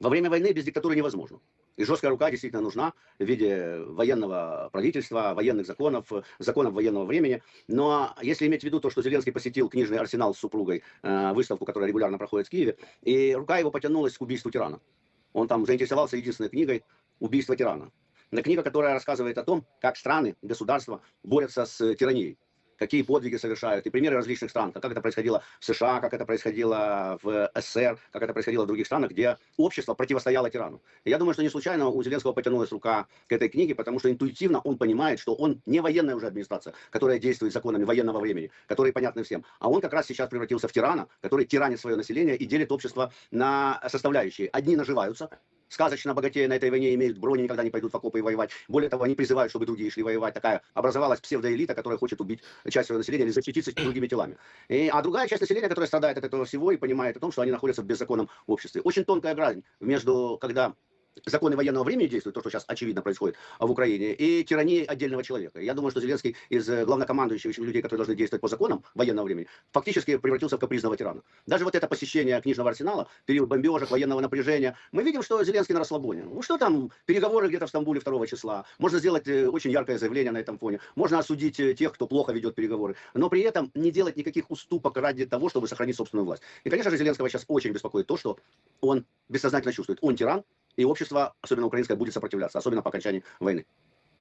Во время войны без диктатуры невозможно. И жесткая рука действительно нужна в виде военного правительства, военных законов, законов военного времени. Но если иметь в виду то, что Зеленский посетил книжный арсенал с супругой, э, выставку, которая регулярно проходит в Киеве, и рука его потянулась к убийству тирана. Он там заинтересовался единственной книгой «Убийство тирана». Книга, которая рассказывает о том, как страны, государства борются с тиранией какие подвиги совершают, и примеры различных стран, как это происходило в США, как это происходило в СССР, как это происходило в других странах, где общество противостояло тирану. И я думаю, что не случайно у Зеленского потянулась рука к этой книге, потому что интуитивно он понимает, что он не военная уже администрация, которая действует законами военного времени, которые понятны всем, а он как раз сейчас превратился в тирана, который тиранит свое население и делит общество на составляющие. Одни наживаются, сказочно богатея на этой войне, имеют брони, никогда не пойдут в окопы и воевать. Более того, они призывают, чтобы другие шли воевать. Такая образовалась псевдоэлита, которая хочет убить часть своего населения или защититься другими телами. И, а другая часть населения, которая страдает от этого всего и понимает о том, что они находятся в беззаконном обществе. Очень тонкая грань между, когда законы военного времени действуют, то, что сейчас очевидно происходит в Украине, и тирании отдельного человека. Я думаю, что Зеленский из э, главнокомандующих людей, которые должны действовать по законам военного времени, фактически превратился в капризного тирана. Даже вот это посещение книжного арсенала, период бомбежек, военного напряжения, мы видим, что Зеленский на расслабоне. Ну что там, переговоры где-то в Стамбуле 2 числа, можно сделать э, очень яркое заявление на этом фоне, можно осудить э, тех, кто плохо ведет переговоры, но при этом не делать никаких уступок ради того, чтобы сохранить собственную власть. И, конечно же, Зеленского сейчас очень беспокоит то, что он бессознательно чувствует, он тиран, и общество, особенно украинское, будет сопротивляться, особенно по окончании войны.